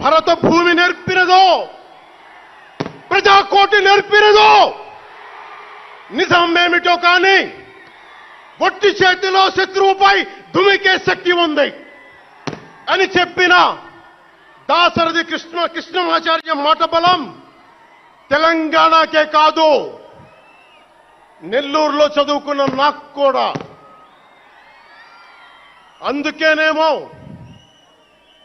భరత భూమి నేర్పినదో ప్రజాకోటి నిజం ఏమిటో కానీ ఒట్టి చేతిలో శత్రువుపై దుమికే శక్తి ఉంది అని చెప్పిన దాసరథి కృష్ణ కృష్ణమాచార్య మాట బలం తెలంగాణకే కాదు నెల్లూరులో చదువుకున్న నాకు కూడా. అందుకేనేమో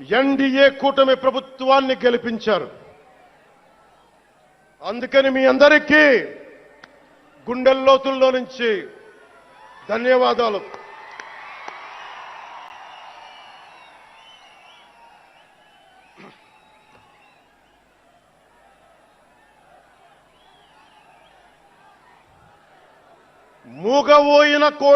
ఎన్డీఏ కూటమి ప్రభుత్వాన్ని గెలిపించారు. అందుకని మీ అందరికీ గుండెల్లోతుల్లో నుంచి ధన్యవాదాలు. మూగబోయిన కోడి